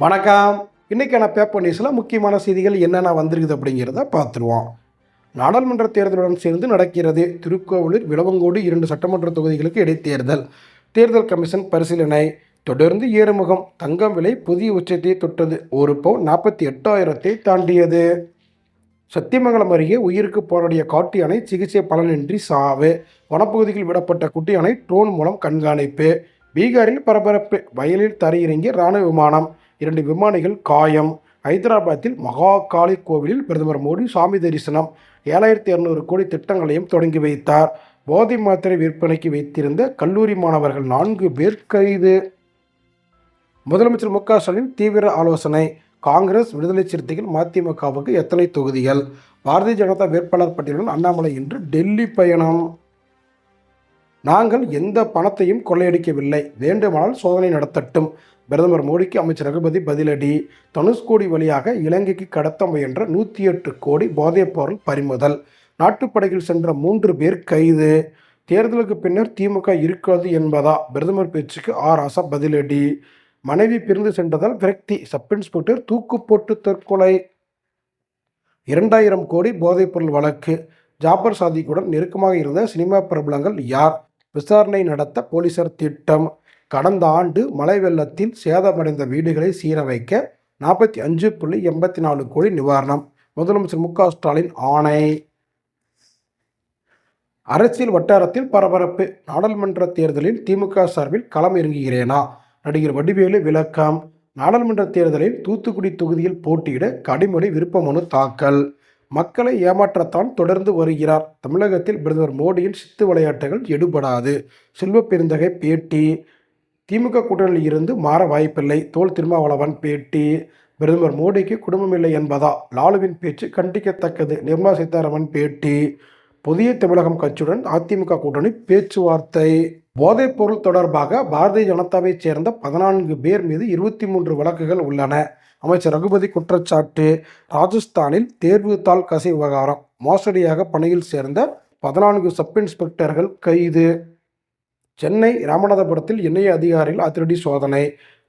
வணக்கம். இன்றைக்கான பேப்பர் நியூஸில் முக்கியமான செய்திகள் என்னென்ன வந்திருக்குது அப்படிங்கிறத பார்த்துருவோம். நாடாளுமன்ற தேர்தலுடன் சேர்ந்து நடக்கிறது திருக்கோவிலூர் விளவங்கோடு இரண்டு சட்டமன்ற தொகுதிகளுக்கு இடைத்தேர்தல். தேர்தல் கமிஷன் பரிசீலனை. தொடர்ந்து ஏறுமுகம். தங்கம் விலை புதிய உச்சத்தை தொட்டது. ஒரு பவுன் நாற்பத்தி எட்டாயிரத்தை தாண்டியது. சத்தியமங்கலம் அருகே உயிருக்கு போராடிய காட்டு யானை சிகிச்சை பலனின்றி சாவு. வனப்பகுதியில் விடப்பட்ட குட்டி யானை ட்ரோன் மூலம் கண்காணிப்பு. பீகாரில் பரபரப்பு. வயலில் தரையிறங்கிய இராணுவ விமானம். இரண்டு விமானிகள் காயம். ஹைதராபாத்தில் மகாகாளி கோவிலில் பிரதமர் மோடி சாமி தரிசனம். ஏழாயிரத்தி இரநூறு கோடி திட்டங்களையும் தொடங்கி வைத்தார். போதை மாத்திரை விற்பனைக்கு வைத்திருந்த கல்லூரி மாணவர்கள் நான்கு பேர் கைது. முதலமைச்சர் மு க ஸ்டாலின் தீவிர ஆலோசனை. காங்கிரஸ் விடுதலை சிறுத்தைகள் மதிமுகவுக்கு எத்தனை தொகுதிகள்? பாரதிய ஜனதா வேட்பாளர் பட்டியலுடன் அண்ணாமலை இன்று டெல்லி பயணம். நாங்கள் எந்த பணத்தையும் கொள்ளையடிக்கவில்லை. வேண்டுமானால் சோதனை நடத்தட்டும். பிரதமர் மோடிக்கு அமைச்சர் ரகுபதி பதிலடி. தனுஷ்கோடி வழியாக இலங்கைக்கு கடத்த முயன்ற நூற்றி எட்டு கோடி போதைப் பொருள் பறிமுதல். நாட்டுப்படையில் சென்ற மூன்று பேர் கைது. தேர்தலுக்கு பின்னர் திமுக இருக்காது என்பதா? பிரதமர் பேச்சுக்கு ஆர் ஆசா பதிலடி. மனைவி பிரிந்து சென்றதால் விரக்தி. சப் இன்ஸ்பெக்டர் தூக்கு போட்டு தற்கொலை. இரண்டாயிரம் கோடி போதைப்பொருள் வழக்கு. ஜாபர் சாதிக்குடன் நெருக்கமாக இருந்த சினிமா பிரபலங்கள் யார்? விசாரணை நடத்த போலீசார் திட்டம். கடந்த ஆண்டு மழை வெள்ளத்தில் சேதமடைந்த வீடுகளை சீரமைக்க நாற்பத்தி அஞ்சு புள்ளி எண்பத்தி நாலு கோடி நிவாரணம். முதலமைச்சர் மு க ஸ்டாலின் ஆணை. அரசியல் வட்டாரத்தில் பரபரப்பு. நாடாளுமன்ற தேர்தலில் திமுக சார்பில் களம் இறங்குகிறேனா நடிகர் வடிவேலு விளக்கம். நாடாளுமன்ற தேர்தலில் தூத்துக்குடி தொகுதியில் போட்டியிட கடிமொழி விருப்ப மனு தாக்கல். மக்களை ஏமாற்றத்தான் தொடர்ந்து வருகிறார். தமிழகத்தில் பிரதமர் மோடியின் சித்து விளையாட்டுகள் எடுபடாது. செல்வ பெருந்தகை பேட்டி. திமுக கூட்டணியில் இருந்து மாற வாய்ப்பில்லை. தோல் திருமாவளவன் பேட்டி. பிரதமர் மோடிக்கு குடும்பமில்லை என்பதா? லாலுவின் பேச்சு கண்டிக்கத்தக்கது. நிர்மலா சீதாராமன் பேட்டி. புதிய தமிழகம் கட்சியுடன் அதிமுக கூட்டணி பேச்சுவார்த்தை. போதைப் பொருள் தொடர்பாக பாரதிய ஜனதாவைச் சேர்ந்த பதினான்கு பேர் மீது இருபத்தி மூன்று வழக்குகள் உள்ளன. அமைச்சர் ரகுபதி குற்றச்சாட்டு. ராஜஸ்தானில் தேர்வு தாள் கசி விவகாரம். மோசடியாக பணியில் சேர்ந்த பதினான்கு சப் இன்ஸ்பெக்டர்கள் கைது. சென்னை ராமநாதபுரத்தில் எண்ணெய் அதிகாரிகள் அதிரடி சோதனை.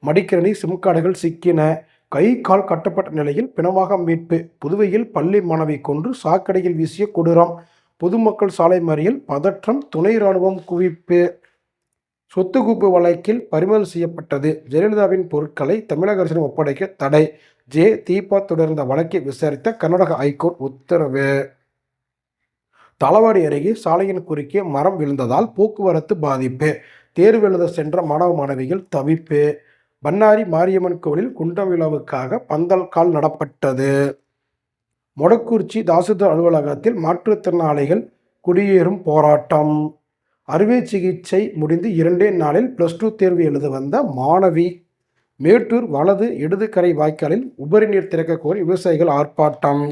மடிக்கணி சிம் கார்டுகள் சிக்கின. கை கால் கட்டப்பட்ட நிலையில் பிணமாக மீட்பு. புதுவையில் பள்ளி மாணவி கொன்று சாக்கடையில் வீசிய கொடூரம். பொதுமக்கள் சாலை மறியல் பதற்றம் துணை ராணுவம் குவிப்பு. சொத்து குவிப்பு வழக்கில் பறிமுதல் செய்யப்பட்டது. ஜெயலலிதாவின் பொருட்களை தமிழக அரசிடம் ஒப்படைக்க தடை. ஜே. தீபா தொடர்ந்த வழக்கை விசாரித்த கர்நாடக ஐகோர்ட் உத்தரவு. தளவாடி அருகே சாலையின் குறுக்கே மரம் விழுந்ததால் போக்குவரத்து பாதிப்பு. தேர்வு எழுத சென்ற மாணவ மாணவிகள் தவிப்பு. பண்ணாரி மாரியம்மன் கோவிலில் குண்ட விழாவுக்காக பந்தல் கால் நடப்பட்டது. மொடக்குறிச்சி தாசில்தார் அலுவலகத்தில் மாற்றுத்திறனாளிகள் குடியேறும் போராட்டம். அறுவை சிகிச்சை முடிந்து இரண்டே நாளில் ப்ளஸ் டூ தேர்வு எழுத வந்த மாணவி. மேட்டூர் வலது இடதுகரை வாய்க்காலில் உபரி நீர் திறக்க கோரி விவசாயிகள் ஆர்ப்பாட்டம்.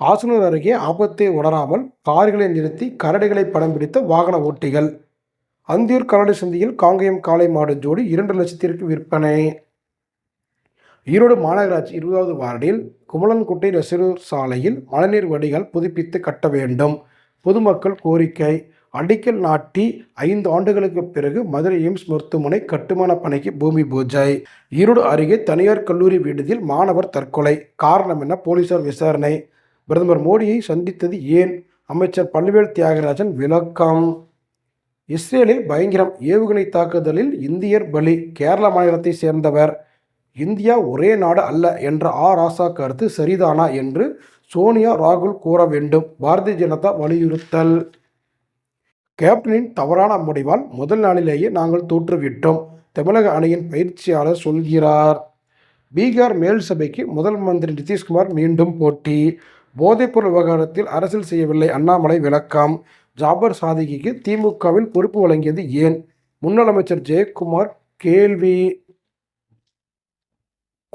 ஆசனூர் அருகே ஆபத்தை உணராமல் கார்களை நிறுத்தி கரடிகளை படம் பிடித்த வாகன ஓட்டிகள். அந்தியூர் கரடி சந்தையில் காங்கேயம் காளை மாடு ஜோடி இரண்டு லட்சத்திற்கு விற்பனை. ஈரோடு மாநகராட்சி இருபதாவது வார்டில் குமலன்குட்டை நெசரூர் சாலையில் மழைநீர் வடிகால் புதுப்பித்து கட்ட வேண்டும். பொதுமக்கள் கோரிக்கை. அடிக்கல் நாட்டி ஐந்து ஆண்டுகளுக்கு பிறகு மதுரை எய்ம்ஸ் மருத்துவமனை கட்டுமான பணிக்கு பூமி பூஜை. ஈரோடு அருகே தனியார் கல்லூரி விடுதியில் மாணவர் தற்கொலை காரணம் என்ன? போலீசார் விசாரணை. பிரதமர் மோடியை சந்தித்தது ஏன்? அமைச்சர் பல்வேல் தியாகராஜன் விளக்கம். இஸ்ரேலில் பயங்கரம் ஏவுகணை தாக்குதலில் இந்தியர் பலி. கேரள மாநிலத்தை சேர்ந்தவர். இந்தியா ஒரே நாடு அல்ல என்ற ஆ ராசா கருத்து சரிதானா என்று சோனியா ராகுல் கூற வேண்டும். பாரதிய ஜனதா வலியுறுத்தல். கேப்டனின் தவறான முடிவால் முதல் நாளிலேயே நாங்கள் தோற்றுவிட்டோம். தமிழக அணியின் பயிற்சியாளர் சொல்கிறார். பீகார் மேல் சபைக்கு முதல் மந்திரி நிதிஷ்குமார் மீண்டும் போட்டி. போதைப்பொருள் விவகாரத்தில் அரசியல் செய்யவில்லை. அண்ணாமலை விளக்கம். ஜாபர் சாதிகிக்கு திமுகவில் பொறுப்பு வழங்கியது ஏன்? முன்னாள் அமைச்சர் ஜெயக்குமார் கேள்வி.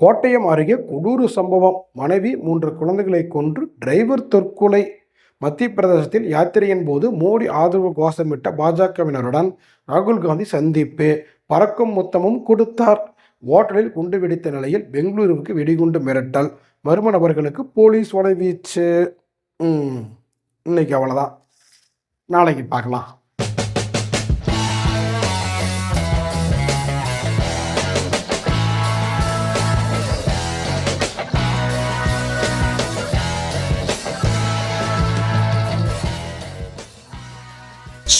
கோட்டயம் அருகே கொடூர சம்பவம். மனைவி மூன்று குழந்தைகளை கொன்று டிரைவர் தற்கொலை. மத்திய பிரதேசத்தில் யாத்திரையின் போது மோடி ஆதரவு கோஷமிட்ட பாஜகவினருடன் ராகுல் காந்தி சந்திப்பு. பறக்கும் மொத்தமும் கொடுத்தார். ஓட்டலில் குண்டு வெடித்த நிலையில் பெங்களூருவுக்கு வெடிகுண்டு மிரட்டல். மர்ம நபர்களுக்கு போலீஸ் வலைவீச்சு இன்னைக்கு அவ்வளோதான் நாளைக்கு பார்க்கலாம்.